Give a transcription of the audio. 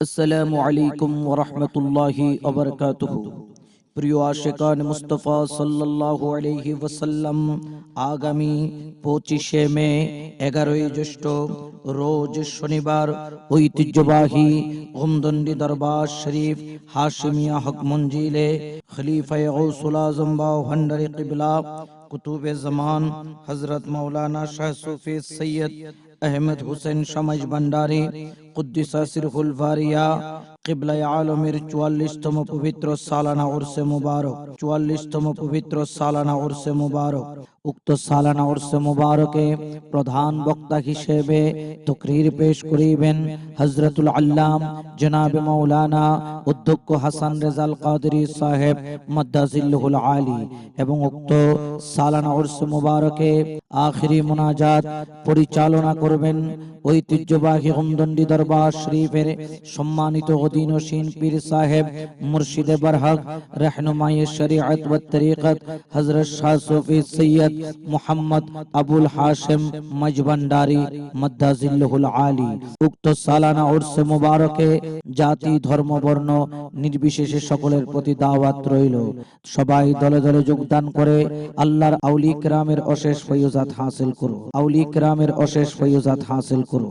আসসালামু আলাইকুম ওরহমতুল্লাহি অবরকাতুহ প্রিয় আশেকান মুস্তফা সাল্লাল্লাহু আলাইহি ওয়াসাল্লাম আগামী পঁচিশে মে এগারোই জ্যৈষ্ঠ রোজ শনিবার ঐতিহ্যবাহী গোমদন্ডি দরবার শরীফ হাশিমিয়া হক মঞ্জিলে খলিফায়ে গৌসুল আজম বা ভান্ডারি কিবলা কুতুবে জামান হজরত মৌলানা শাহ সুফি সৈয়দ আহমদ হুসেন সমাজ ভান্ডারী চুয়াল্লিশতম পবিত্র সালানা চুয়াল্লিশতম পবিত্র সালানা মুবারক, উক্ত সালানা মুবারকে প্রধান বক্তা হিসেবে তকরির পেশ করিবেন হজরতুল আল্লাম জনাবে মৌলানা অধ্যক্ষ হাসান রেজাল কাদরি সাহেব মদ্দাজিল্লুহুল আলী এবং উক্ত সালানা উরসে মুবারকে আখিরি মোনাজাত পরিচালনা করবেন ঐতিহ্যবাহী দরবার দরবার শরীফের সম্মানিত অধীন অধীনসীন পীর সাহেব মুর্শিদে বরহক রহনুমাই শরীয়ত ও তরিকত, হযরত শাহ সুফি সৈয়দ মোহাম্মদ আবুল হাশেম মজবন্ডারি মদ্দাজিল্লুল আলী। উক্ত সালানা উর্স মুবারকে জাতি, ধর্ম, বর্ণ নির্বিশেষে সকলের প্রতি দাওয়াত রইল। সবাই দলে দলে যোগদান করে আল্লাহর আউলি کرامের অশেষ ফয়ুজাত হাসিল করো আউলি کرامের অশেষ ফয়ুজাত হাসিল করো